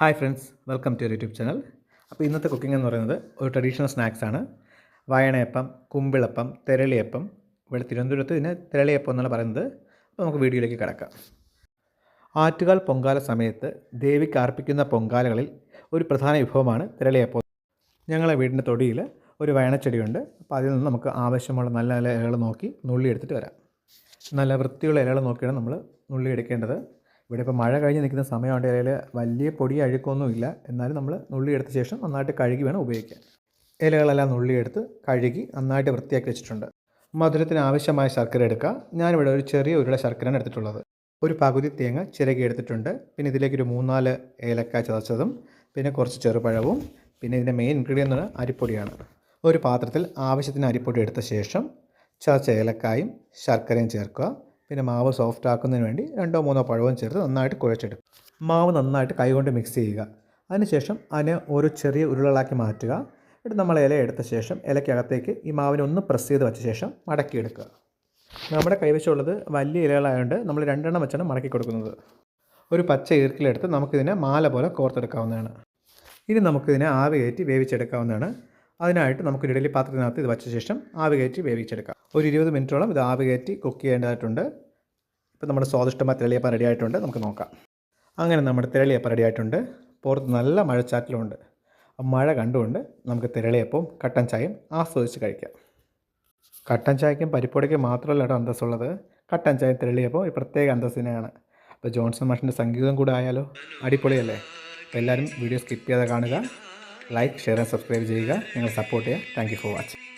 Hi friends welcome to YouTube channel അപ്പോൾ ഇന്നത്തെ cooking എന്ന് പറയുന്നത് ഒരു ട്രഡീഷണൽ സ്നാക്സ് ആണ്. വയണയപ്പം കുമ്പിളപ്പം തെരളിയപ്പം. ഇവിടെ തിരുവനന്തപുരത്ത് ഇതിന് തെരളിയപ്പം എന്നാണ് പറയുന്നത്. അപ്പോൾ നമുക്ക് വീഡിയോയിലേക്ക് കിടക്കാം. ആറ്റുകാൽ പൊങ്കാല സമയത്ത് ദേവിക്ക് അർപ്പിക്കുന്ന പൊങ്കാലകളിൽ ഒരു പ്രധാന വിഭവമാണ് തെരളിയപ്പം. ഞങ്ങളെ വീടിന്റെ തൊടിയിൽ ഒരു വയണച്ചെടിയുണ്ട് അപ്പോൾ അതിൽ നിന്ന് നമുക്ക് ആവശ്യമുള്ള നല്ല നല്ല ഇലകൾ നോക്കി നുള്ളി എടുത്തിട്ട് വരാം. നല്ല വൃത്തിയുള്ള ഇലകൾ നോക്കിയാണ് നമ്മൾ നുള്ളി എടുക്കേണ്ടത്. ഇവിടെ ഇപ്പോൾ മഴ കഴിഞ്ഞ് നിൽക്കുന്ന സമയമുണ്ട് വലിയ പൊടി അഴുക്കൊന്നുമില്ല. എന്നാലും നമ്മൾ നുള്ളി എടുത്ത ശേഷം നന്നായിട്ട് കഴുകി വേണം ഉപയോഗിക്കാൻ. ഇലകളെല്ലാം നുള്ളിയെടുത്ത് കഴുകി നന്നായിട്ട് വൃത്തിയാക്കി വെച്ചിട്ടുണ്ട്. മധുരത്തിന് ആവശ്യമായ ശർക്കര എടുക്കുക ഞാനിവിടെ ഒരു ചെറിയ ഉരുള ശർക്കരയാണ് എടുത്തിട്ടുള്ളത്. ഒരു പകുതി തേങ്ങ ചിരകി എടുത്തിട്ടുണ്ട്. പിന്നെ ഇതിലേക്ക് ഒരു മൂന്നാൽ ഏലക്ക ചതച്ചതും പിന്നെ കുറച്ച് ചെറുപഴവും പിന്നെ ഇതിന്റെ മെയിൻ ഇൻഗ്രീഡിയന്റ് അരിപ്പൊടിയാണ്. ഒരു പാത്രത്തിൽ ആവശ്യത്തിന് അരിപ്പൊടി എടുത്ത ശേഷം ചതച്ച ഏലക്കായും ശർക്കരയും ചേർക്കുക. പിന്നെ മാവ് സോഫ്റ്റ് ആക്കുന്നതിന് വേണ്ടി രണ്ടോ മൂന്നോ പഴവും ചേർത്ത് നന്നായിട്ട് കുഴച്ചെടുക്കുക മാവ് നന്നായിട്ട് കൈകൊണ്ട് മിക്സ് ചെയ്യുക. അതിനുശേഷം അതിനെ ഒരു ചെറിയ ഉരുളകളാക്കി മാറ്റുക. എന്നിട്ട് നമ്മൾ ഇല എടുത്ത ശേഷം ഇലയ്ക്കകത്തേക്ക് ഈ മാവിനെ ഒന്ന് പ്രസ് ചെയ്ത് വെച്ച ശേഷം മടക്കിയെടുക്കുക. നമ്മുടെ കൈവശമുള്ളത് വലിയ ഇലകളായതുകൊണ്ട് നമ്മൾ രണ്ടെണ്ണം വെച്ചാണ് മടക്കി കൊടുക്കുന്നത്. ഒരു പച്ച ഈർക്കിലെടുത്ത് നമുക്കിതിനെ മാല പോലെ കോർത്തെടുക്കാവുന്നതാണ്. ഇനി നമുക്കിതിനെ ആവി കയറ്റി വേവിച്ചെടുക്കാവുന്നതാണ്. അതിനായിട്ട് നമുക്ക് ഇഡലി പാത്രത്തിനകത്ത് ഇത് വച്ച ശേഷം ആവി കയറ്റി വേവിച്ചെടുക്കാം. ഒരു ഇരുപത് മിനിറ്റോളം ഇത് ആവി കയറ്റി കുക്ക് ചെയ്യേണ്ടതായിട്ടുണ്ട്. ഇപ്പോൾ നമ്മുടെ സ്വാദിഷ്ടമായ തിരളിയപ്പം റെഡി ആയിട്ടുണ്ട് നമുക്ക് നോക്കാം. അങ്ങനെ നമ്മുടെ തിരളിയപ്പം റെഡി ആയിട്ടുണ്ട് പുറത്ത് നല്ല മഴച്ചാറ്റലുണ്ട് മഴ കണ്ടുകൊണ്ട് നമുക്ക് തിരളിയപ്പവും കട്ടൻ ചായയും ആസ്വദിച്ച് കഴിക്കാം. കട്ടൻ ചായക്കും പരിപ്പൊടിക്കും മാത്രമല്ല കേട്ടോ അന്തസ്സുള്ളത്. കട്ടൻ ചായ തിരളിയപ്പോൾ ഈ പ്രത്യേക അന്തസ്സിനെയാണ്. അപ്പോൾ ജോൺസൺ മാഷിന്റെ സംഗീതം കൂടെ ആയാലോ? അടിപൊളിയല്ലേ? അപ്പോൾ എല്ലാവരും വീഡിയോ സ്കിപ്പ് ചെയ്യാതെ കാണുക. ലൈക്ക് ഷെയർ ആൻഡ് സബ്സ്ക്രൈബ് ചെയ്യുക. നിങ്ങൾ സപ്പോർട്ട് ചെയ്യുക. Thank for watching